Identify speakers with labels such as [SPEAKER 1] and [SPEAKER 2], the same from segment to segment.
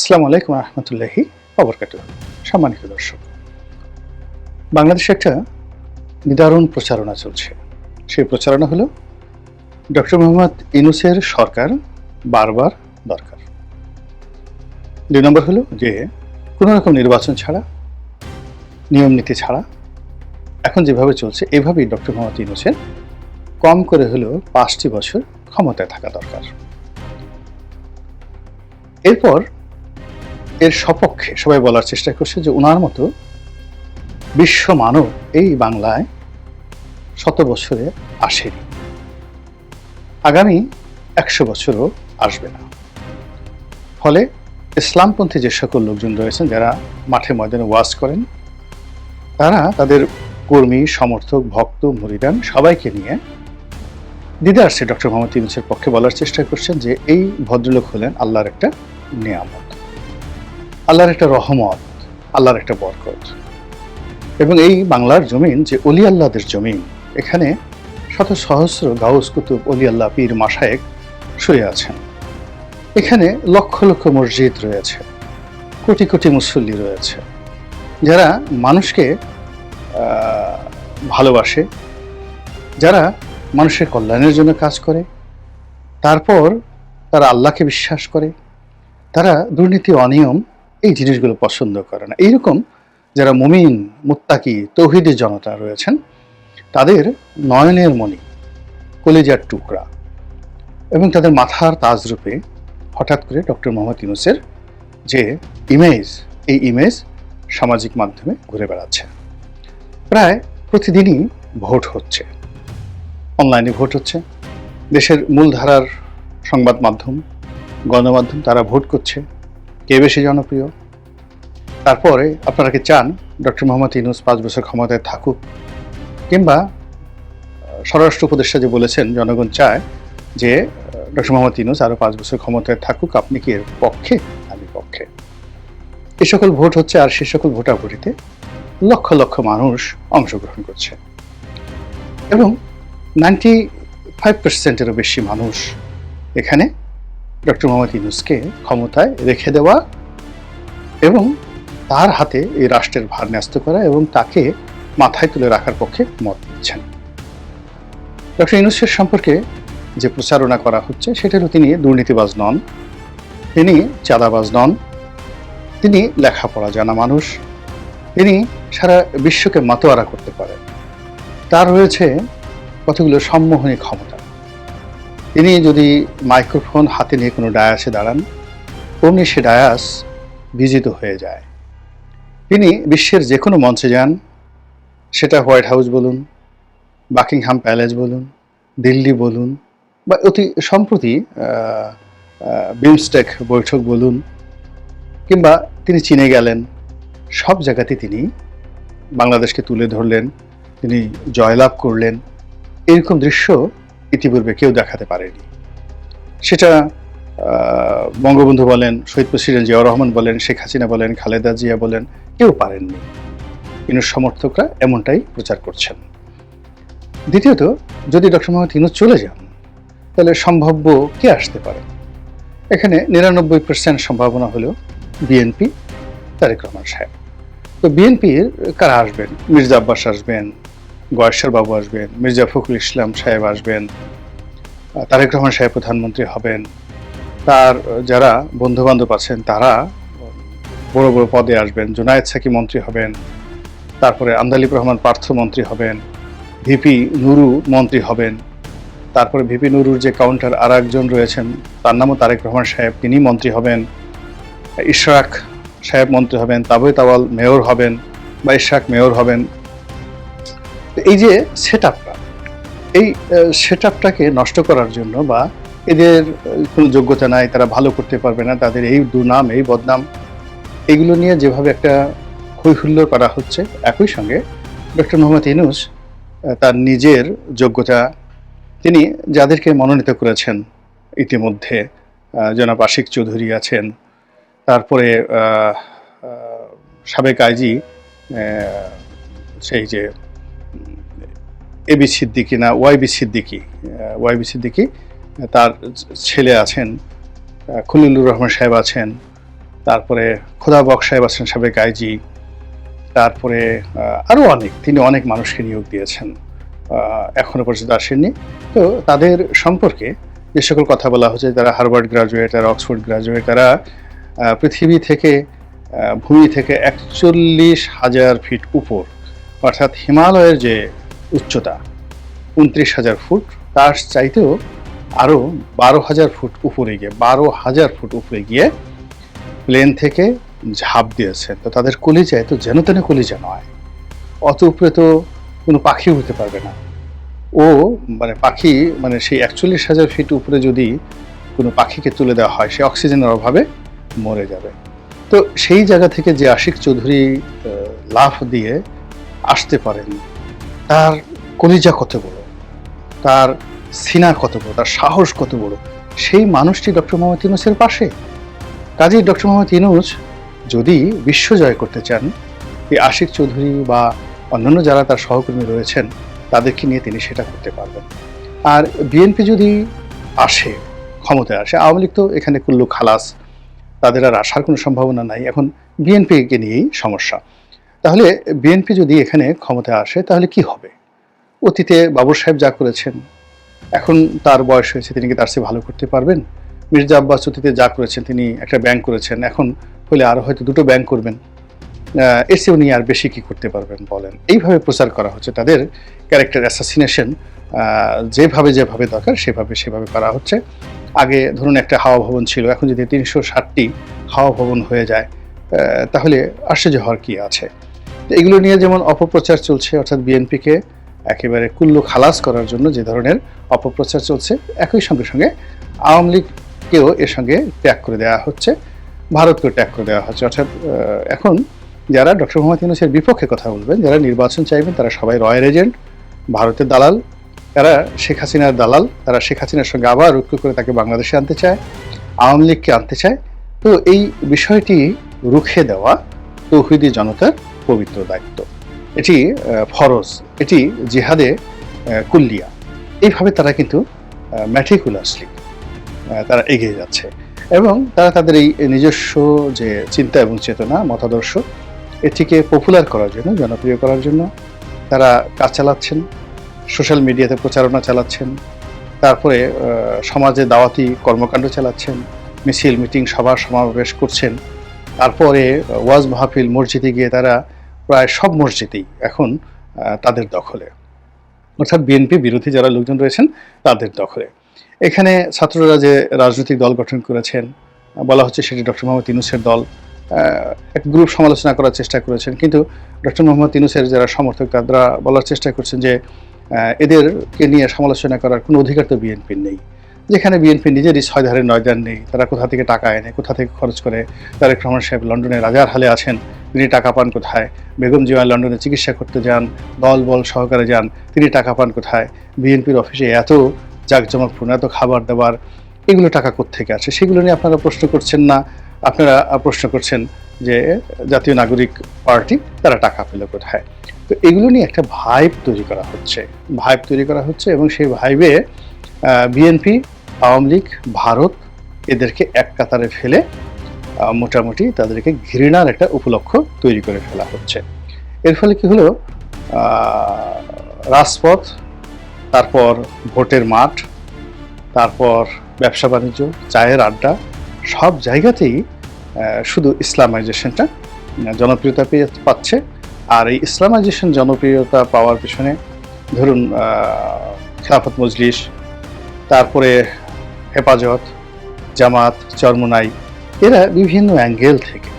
[SPEAKER 1] আসসালামু আলাইকুম রহমতুল্লাহি অবরকাত সম্মানিত দর্শক, বাংলাদেশে একটা নিদারুণ প্রচারণা চলছে। সেই প্রচারণা হলো ডক্টর মোহাম্মদ ইনুসের সরকার বারবার দরকার। দুই নম্বর হলো যে, কোনো রকম নির্বাচন ছাড়া, নিয়ম নীতি ছাড়া, এখন যেভাবে চলছে, এভাবেই ডক্টর মোহাম্মদ ইনুসের কম করে হলেও পাঁচটি বছর ক্ষমতায় থাকা দরকার। এরপর এর সপক্ষে সবাই বলার চেষ্টা করছে যে ওনার মতো বিশ্ব মানব এই বাংলায় শত বছরে আসেনি। আগামী একশো বছরও আসবে না। ফলে ইসলামপন্থী যে সকল লোকজন রয়েছেন, যারা মাঠে ময়দানে ওয়াজ করেন, তারা তাদের কর্মী, সমর্থক, ভক্ত, মরিদান সবাইকে নিয়ে দিদা আসছে ডক্টর মোহাম্মদ ইউনুসের পক্ষে বলার চেষ্টা করছেন যে এই ভদ্রলোক হলেন আল্লাহর একটা নিয়ামত। আল্লাহর একটা রহমত, আল্লাহর একটা বরকত। এবং এই বাংলার জমিন যে অলি আল্লাহদের জমিন, এখানে শত সহস্র গাউস কুতুব অলি আল্লাহ পীর মাসায়েক শুয়ে আছেন। এখানে লক্ষ লক্ষ মসজিদ রয়েছে, কোটি কোটি মুসল্লি রয়েছে, যারা মানুষকে ভালোবাসে, যারা মানুষের কল্যাণের জন্য কাজ করে, তারপর তারা আল্লাহকে বিশ্বাস করে, তারা দুর্নীতি অনিয়ম এই জিনিসগুলো পছন্দ করে না। এইরকম যারা মুমিন, মুত্তাকি, তৌহিদের জনতা রয়েছেন, তাদের নয়নের মণি, কলিজার টুকরা এবং তাদের মাথার তাজরূপে হঠাৎ করে ডক্টর মোহাম্মদ ইউনুসের যে ইমেজ, এই ইমেজ সামাজিক মাধ্যমে ঘুরে বেড়াচ্ছে। প্রায় প্রতিদিনই ভোট হচ্ছে। অনলাইনে ভোট হচ্ছে। দেশের মূলধারার সংবাদ মাধ্যম, গণমাধ্যম, তারা ভোট করছে। কে বেশি জনপ্রিয়? তারপরে আপনারা কি চান ডক্টর মোহাম্মদ ইউনুস পাঁচ বছর ক্ষমতায় থাকুক? কিংবা স্বরাষ্ট্র উপদেষ্টা যে বলেছেন, জনগণ চায় যে ডক্টর মোহাম্মদ ইউনুস আরও পাঁচ বছর ক্ষমতায় থাকুক, আপনি কি এর পক্ষে? আমি পক্ষে। এ সকল ভোট হচ্ছে আর সে সকল ভোটাভুটিতে লক্ষ লক্ষ মানুষ অংশগ্রহণ করছে। এবং নাইনটি ফাইভ পার্সেন্টেরও বেশি মানুষ এখানে ডক্টর মোহাম্মদ ইউনুসকে ক্ষমতায় রেখে দেওয়া এবং তার হাতে এই রাষ্ট্রের ভার ন্যস্ত করা এবং তাকে মাথায় তুলে রাখার পক্ষে মত দিচ্ছেন। ডক্টর ইউনুসের সম্পর্কে যে প্রচারণা করা হচ্ছে, সেটা হলো তিনি দুর্নীতিবাজ নন, তিনি চাঁদাবাজ নন, তিনি লেখাপড়া জানা মানুষ, তিনি সারা বিশ্বকে মাতোয়ারা করতে পারেন তার রয়েছে কতগুলো সম্মোহনী ক্ষমতা। তিনি যদি মাইক্রোফোন হাতে নিয়ে কোনো ডায়াসে দাঁড়ান, অমনি সে ডায়াস বিজিত হয়ে যায়। তিনি বিশ্বের যে কোনো মঞ্চে যান, সেটা হোয়াইট হাউস বলুন, বাকিংহাম প্যালেস বলুন, দিল্লি বলুন, বা অতি সম্প্রতি বিমস্টেক বৈঠক বলুন, কিংবা তিনি চীনে গেলেন, সব জায়গাতে তিনি বাংলাদেশকে তুলে ধরলেন, তিনি জয়লাভ করলেন। এরকম দৃশ্য ইতিপূর্বে কেউ দেখাতে পারেনি। সেটা বঙ্গবন্ধু বলেন, শহীদ প্রেসিডেন্ট জিয়াউর রহমান বলেন, শেখ হাসিনা বলেন, খালেদা জিয়া বলেন, কেউ পারেননি। ইনুর সমর্থকরা এমনটাই প্রচার করছেন। দ্বিতীয়ত, যদি ডক্টর মোহাম্মদ ইনুস চলে যান, তাহলে সম্ভাব্য কে আসতে পারে? এখানে নিরানব্বই পার্সেন্ট সম্ভাবনা হলেও বিএনপি, তারেক রহমান সাহেব। তো বিএনপির কারা আসবেন? মির্জা আব্বাস আসবেন গয়েশ্বর বাবু আসবেন, মির্জা ফখরুল ইসলাম সাহেব আসবেন তারেক রহমান সাহেব প্রধানমন্ত্রী হবেন। তার যারা বন্ধু বান্ধব আছেন, তারা বড় বড় পদে আসবেন। জুনায়েদ সাকি মন্ত্রী হবেন, তারপরে আন্দালিব রহমান পার্থ মন্ত্রী হবেন, ভিপি নুরু মন্ত্রী হবেন, তারপরে ভিপি নুরুর যে কাউন্টার আর একজন রয়েছেন, তার নামও তারেক রহমান সাহেব, তিনি মন্ত্রী হবেন। ইশরাক সাহেব মন্ত্রী হবেন তাবই তাওয়াল মেয়র হবেন বা ইশরাক মেয়র হবেন। এই যে সেট এই সেট নষ্ট করার জন্য বা এদের কোনো যোগ্যতা নাই, তারা ভালো করতে পারবে না, তাদের এই দুনাম এই বদনাম, এগুলো নিয়ে যেভাবে একটা হৈহুল্লোড় করা হচ্ছে, একই সঙ্গে ডক্টর মোহাম্মদ ইনুস তার নিজের যোগ্যতা, তিনি যাদেরকে মনোনীত করেছেন ইতিমধ্যে জনাব আশিক চৌধুরী আছেন, তারপরে সাবেক আইজি সেই যে এবি সিদ্দিকি না ওয়াইবি সিদ্দিকি ওয়াইবি সিদ্দিকি, তার ছেলে আছেন খলিলুর রহমান সাহেব আছেন, তারপরে খোদা বক সাহেব আছেন, সাবেক আইজি, তারপরে আরও অনেক, তিনি অনেক মানুষকে নিয়োগ দিয়েছেন এখনও পর্যন্ত আসেননি। তো তাদের সম্পর্কে যে সকল কথা বলা হচ্ছে, তারা হার্ভার্ড গ্রাজুয়েট তারা অক্সফোর্ড গ্রাজুয়েট, তারা পৃথিবী থেকে ভূমি থেকে একচল্লিশ হাজার ফিট উপর, অর্থাৎ হিমালয়ের যে উচ্চতা উনত্রিশ হাজার ফুট, তার চাইতেও আরও বারো হাজার ফুট উপরে গিয়ে, বারো হাজার ফুট উপরে গিয়ে প্লেন থেকে ঝাঁপ দিয়েছেন তো তাদের কলিজায় তো যেন তেন কলিজা নয়। অত উপরে তো কোনো পাখি উঠতে পারবে না। ও মানে পাখি মানে সেই একচল্লিশ হাজার ফিট উপরে যদি কোনো পাখিকে তুলে দেওয়া হয়, সে অক্সিজেনের অভাবে মরে যাবে। তো সেই জায়গা থেকে যে আশিক চৌধুরী লাফ দিয়ে আসতে পারেন তার কলিজা কত বড়? তার সিনা কত বড়? তার সাহস কত বড়? সেই মানুষটি ডক্টর মোহাম্মদ ইউনুসের পাশে। কাজেই ডক্টর মোহাম্মদ ইউনুস যদি বিশ্ব জয় করতে চান, এই আশিক চৌধুরী বা অন্যান্য যারা তার সহকর্মী রয়েছেন, তাদেরকে নিয়ে তিনি সেটা করতে পারবেন। আর বিএনপি যদি আসে, ক্ষমতায় আসে, আওয়ামী লীগ তো এখানে কুল্লু খালাস, তাদের আর আসার কোনো সম্ভাবনা নাই। এখন বিএনপিকে নিয়েই সমস্যা। তাহলে বিএনপি যদি এখানে ক্ষমতায় আসে, তাহলে কি হবে? অতীতে বাবর সাহেব যা করেছেন, এখন তার বয়স হয়েছে, তিনি কি তার চেয়ে ভালো করতে পারবেন? মির্জা আব্বাস অতীতে যা করেছেন, তিনি একটা ব্যাংক করেছেন, এখন হলে আরও হয়তো দুটো ব্যাংক করবেন। এর চেয়ে উনি আর বেশি কি করতে পারবেন বলেন? এইভাবে প্রচার করা হচ্ছে, তাদের ক্যারেক্টার অ্যাসাসিনেশন যেভাবে যেভাবে দরকার, সেভাবে সেভাবে করা হচ্ছে। আগে ধরুন একটা হাওয়া ভবন ছিল, এখন যদি তিনশো ষাটটি হাওয়া ভবন হয়ে যায় তাহলে আশ্চর্য হওয়ার কী আছে? এগুলো নিয়ে যেমন অপপ্রচার চলছে, অর্থাৎ বিএনপিকে একেবারে কুল্লু খালাস করার জন্য যে ধরনের অপপ্রচার চলছে, একই সঙ্গে সঙ্গে আওয়ামী লীগকেও এর সঙ্গে ত্যাগ করে দেওয়া হচ্ছে, ভারতকেও ত্যাগ করে দেওয়া হচ্ছে। অর্থাৎ এখন যারা ডক্টর মোহাম্মদ ইউনুসের বিপক্ষে কথা বলবেন, যারা নির্বাচন চাইবেন, তারা সবাই রয়্যাল এজেন্ট, ভারতের দালাল, তারা শেখ হাসিনার দালাল, তারা শেখ হাসিনার সঙ্গে আবার ঐক্য করে তাকে বাংলাদেশে আনতে চায়, আওয়ামী লীগকে আনতে চায়। তো এই বিষয়টি রুখে দেওয়া তৌহিদি জনতার পবিত্র দায়িত্ব। এটি ফরজ, এটি জিহাদে কুল্লিয়া। এইভাবে তারা কিন্তু ম্যাটিকুলাসলি তারা এগিয়ে যাচ্ছে। এবং তারা তাদের এই নিজস্ব যে চিন্তা এবং চেতনা, মতাদর্শ, এটিকে পপুলার করার জন্য, জনপ্রিয় করার জন্য তারা কাজ চালাচ্ছেন। সোশ্যাল মিডিয়াতে প্রচারণা চালাচ্ছেন। তারপরে সমাজে দাওয়াতি কর্মকাণ্ড চালাচ্ছেন। মিছিল, মিটিং, সভা, সমাবেশ করছেন। তারপরে ওয়াজ মাহফিল মসজিদে গিয়ে তারা প্রায় সব মসজিদেই এখন তাদের দখলে। অর্থাৎ বিএনপি বিরোধী যারা লোকজন রয়েছেন, তাদের দখলে। এখানে ছাত্ররা যে রাজনৈতিক দল গঠন করেছেন বলা হচ্ছে সেটি ডক্টর মোহাম্মদ ইনুসের দল এক গ্রুপ সমালোচনা করার চেষ্টা করেছেন। কিন্তু ডক্টর মোহাম্মদ ইনুসের যারা সমর্থক, তারা বলার চেষ্টা করছেন যে এদেরকে নিয়ে সমালোচনা করার কোনো অধিকার তো বিএনপির নেই। যেখানে বিএনপি নিজেরই ছয় ধারে নয় নেই, তারা কোথা থেকে টাকা এনে, কোথা থেকে খরচ করে? তারেক রহমান সাহেব লন্ডনে রাজার হালে আছেন, তিনি টাকা পান কোথায়? বেগম জিয়া লন্ডনে চিকিৎসা করতে যান, দল বল সহকারে যান, তিনি টাকা পান কোথায়? বিএনপির অফিসে এত জাঁকজমকপূর্ণ, এত খাবার দাবার, এগুলো টাকা কোত্থেকে আসে? সেগুলো নিয়ে আপনারা প্রশ্ন করছেন না। আপনারা প্রশ্ন করছেন যে, জাতীয় নাগরিক পার্টি, তারা টাকা পেল কোথায়? তো এগুলো নিয়ে একটা ভাইব তৈরি করা হচ্ছে, ভাইব তৈরি করা হচ্ছে এবং সেই ভাইবে বিএনপি আওয়ামী লীগ, ভারত এদেরকে এক কাতারে ফেলে মোটামুটি তাদেরকে ঘৃণার একটা উপলক্ষ তৈরি করে ফেলা হচ্ছে। এর ফলে কি হলো? রাজপথ, তারপর ভোটের মাঠ, তারপর ব্যবসা বাণিজ্য, চায়ের আড্ডা, সব জায়গাতেই শুধু ইসলামাইজেশনটা জনপ্রিয়তা পেয়ে পাচ্ছে। আর এই ইসলামাইজেশন জনপ্রিয়তা পাওয়ার পিছনে, ধরুন খেলাফত মজলিস, তারপরে হেফাজত, জামাত, চরমোনাই, এরা বিভিন্ন অ্যাঙ্গেল থেকে,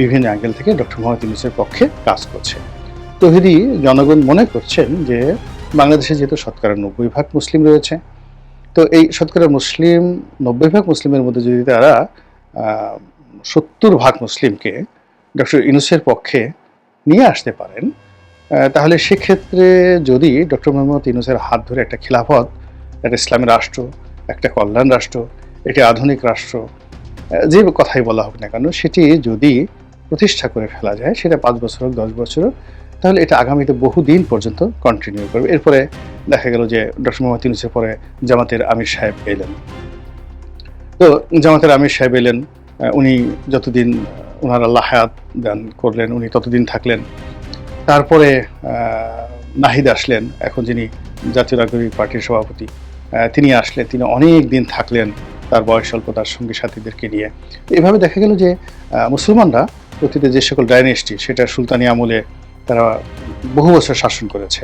[SPEAKER 1] বিভিন্ন অ্যাঙ্গেল থেকে ডক্টর মোহাম্মদ ইউনুসের পক্ষে কাজ করছে। তহিদি জনগণ মনে করছেন যে বাংলাদেশে যেহেতু শতকরা নব্বই ভাগ মুসলিম রয়েছে, তো এই শতকরা মুসলিম, নব্বই ভাগ মুসলিমের মধ্যে যদি তারা সত্তর ভাগ মুসলিমকে ডক্টর ইউনুসের পক্ষে নিয়ে আসতে পারেন তাহলে সেক্ষেত্রে যদি ডক্টর মোহাম্মদ ইউনুসের হাত ধরে একটা খিলাফত, একটা ইসলামী রাষ্ট্র একটা কল্যাণ রাষ্ট্র একটি আধুনিক রাষ্ট্র যে কথাই বলা হোক না কেন, সেটি যদি প্রতিষ্ঠা করে ফেলা যায়, সেটা পাঁচ বছর হোক, দশ বছর হোক, তাহলে এটা আগামীতে বহুদিন পর্যন্ত কন্টিনিউ করবে। এরপরে দেখা গেল যে ডক্টর মোহাম্মদ ইউনুসের পরে জামাতের আমির সাহেব এলেন। তো জামাতের আমির সাহেব এলেন উনি যতদিন ওনার আল্লাহ হায়াত দান করলেন, উনি ততদিন থাকলেন। তারপরে নাহিদ আসলেন, এখন যিনি জাতীয় নাগরিক পার্টির সভাপতি। তিনি আসলেন, তিনি অনেক দিন থাকলেন তার বয়স স্বল্প তার সঙ্গী সাথীদেরকে নিয়ে। এভাবে দেখা গেল যে মুসলমানরা অতীতে যে সকল ডাইনেস্টি, সেটা সুলতানি আমলে তারা বহু বছর শাসন করেছে।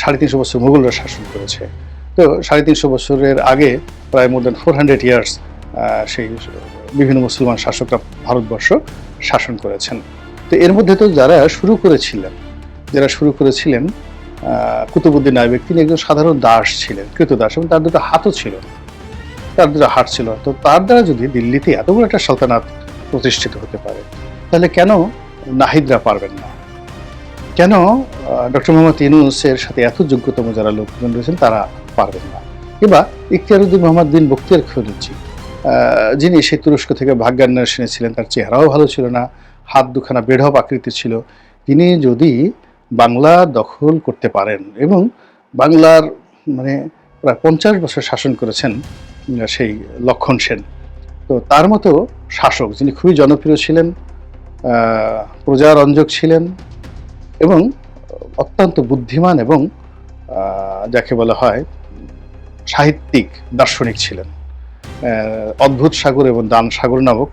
[SPEAKER 1] সাড়ে তিনশো বছর মুঘলরা শাসন করেছে। তো সাড়ে তিনশো বছরের আগে প্রায় more than four hundred years সেই বিভিন্ন মুসলমান শাসকরা ভারতবর্ষ শাসন করেছেন। তো এর মধ্যে তো যারা শুরু করেছিলেন, যারা শুরু করেছিলেন কুতুবুদ্দিন আইবেক তিনি একজন সাধারণ দাস ছিলেন কৃতদাস এবং তার দুটো হাতও ছিল। তার দুটো হাত ছিল। তো তার দ্বারা যদি দিল্লিতে এত বড় একটা সালতানাত প্রতিষ্ঠিত হতে পারে তাহলে কেন নাহিদরা পারবেন না? কেন ডক্টর মোহাম্মদ ইউনুসের সাথে এত যোগ্যতম যারা লোকজন রয়েছেন তারা পারবেন না? কিংবা ইখতিয়ারুদ্দিন মোহাম্মদ বিন বক্তিয়ার আহ, যিনি সেই তুরস্ক থেকে ভাগ্যান্বেষণে ছিলেন তার চেহারাও ভালো ছিল না হাত দুখানা বেঢপ আকৃতি ছিল। তিনি যদি বাংলা দখল করতে পারেন এবং বাংলার মানে প্রায় পঞ্চাশ বছর শাসন করেছেন সেই লক্ষণ সেন। তো তার মতো শাসক যিনি খুবই জনপ্রিয় ছিলেন প্রজারঞ্জক ছিলেন এবং অত্যন্ত বুদ্ধিমান এবং যাকে বলা হয় সাহিত্যিক, দার্শনিক ছিলেন। অদ্ভুত সাগর এবং দান সাগর নামক